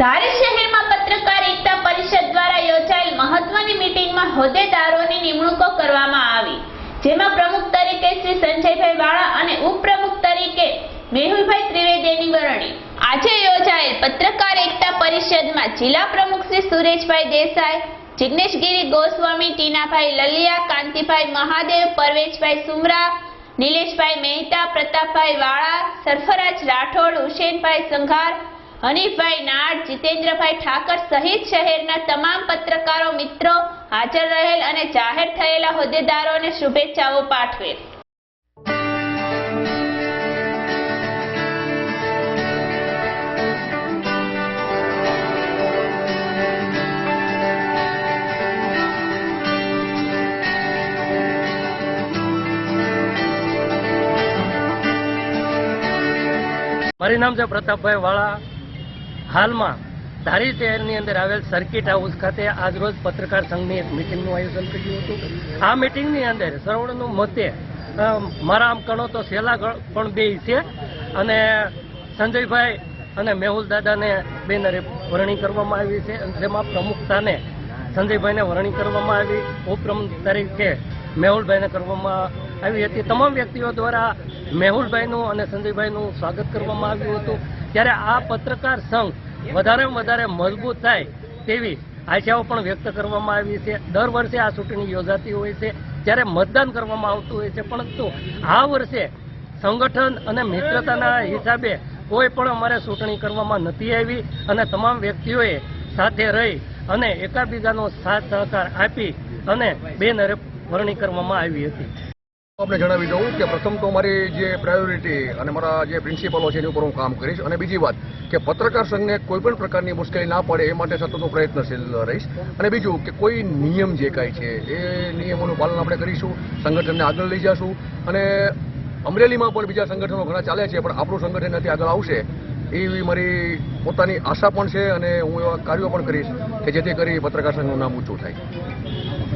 ધારી શહેરમાં પત્રકાર એકતા પરિષદ દ્વારા યોજાયેલ મહત્વની મીટિંગમાં હોદ્દેદારોની નિમણૂકો કરવામાં આવી. જેમાં પ્રમુખ તરીકે શ્રી સંજયભાઈ વાળા અને ઉપપ્રમુખ તરીકે મેહુલભાઈ ત્રિવેદીની વરણી. આજે યોજાયેલ પત્રકાર એકતા પરિષદમાં જિલ્લા પ્રમુખ શ્રી સુરેશભાઈ દેસાઈ, જિગ્નેશગીરી ગોસ્વામી, ટીનાભાઈ લલિયા, કાંતિભાઈ મહાદેવ પરવેશભાઈ સુમરા, નિલેશભાઈ મહેતા, પ્રતાપભાઈ વાળા, સરફરાજ રાઠોડ, હુસેનભાઈ સંઘાર હનીફભાઈ નાડ, જીતેન્દ્રભાઈ ઠાકર સહિત શહેરના તમામ પત્રકારો, મિત્રો, હાજર રહેલ અને જાહેર થયેલા હોદ્દેદારોને શુભેચ્છાઓ પાઠવેલ. મારું નામ છે પ્રતાપભાઈ વાળા. હાલમાં ધારી શહેરની અંદર આવેલ સર્કિટ હાઉસ ખાતે આજરોજ પત્રકાર સંઘની એક મિટિંગનું આયોજન કર્યું હતું. આ મિટિંગની અંદર સર્વણનું મતે મારા આમ ગણો તો સેલા પણ બે છે અને સંજયભાઈ અને મેહુલ દાદાને બેનરે વરણી કરવામાં આવી છે. જેમાં પ્રમુખતાને સંજયભાઈને વરણી કરવામાં આવી. ઉપપ્રમુખ તરીકે મેહુલભાઈને કરવામાં આવી હતી. તમામ વ્યક્તિઓ દ્વારા મેહુલભાઈનું અને સંજયભાઈનું સ્વાગત કરવામાં આવ્યું હતું. ત્યારે આ પત્રકાર સંઘ વધારે વધારે મજબૂત થાય તેવી આશાઓ પણ વ્યક્ત કરવામાં આવી છે. દર વર્ષે આ ચૂંટણી યોજાતી હોય છે. ત્યારે મતદાન કરવામાં આવતું હોય છે. પરંતુ આ વર્ષે સંગઠન અને મિત્રતાના હિસાબે કોઈ પણ અમારે ચૂંટણી કરવામાં નથી આવી અને તમામ વ્યક્તિઓએ સાથે રહી અને એકાબીજાનો સાથ સહકાર આપી અને બેનરે વરણી કરવામાં આવી હતી. આપને જણાવી દઉં કે પ્રથમ તો મારી જે પ્રાયોરિટી અને મારા જે પ્રિન્સિપલો છે એની ઉપર હું કામ કરીશ. અને બીજી વાત કે પત્રકાર સંઘને કોઈ પણ પ્રકારની મુશ્કેલી ના પડે એ માટે સતત હું પ્રયત્નશીલ રહીશ. અને બીજું કે કોઈ નિયમ જે કાંઈ છે એ નિયમોનું પાલન આપણે કરીશું, સંગઠનને આગળ લઈ જશું. અને અમરેલીમાં પણ બીજા સંગઠનો ઘણા ચાલે છે, પણ આપણું સંગઠન નથી આગળ આવશે એવી મારી પોતાની આશા પણ છે અને હું એવા કાર્યો પણ કરીશ કે જેથી કરી પત્રકાર સંઘનું નામ ઊંચું થાય.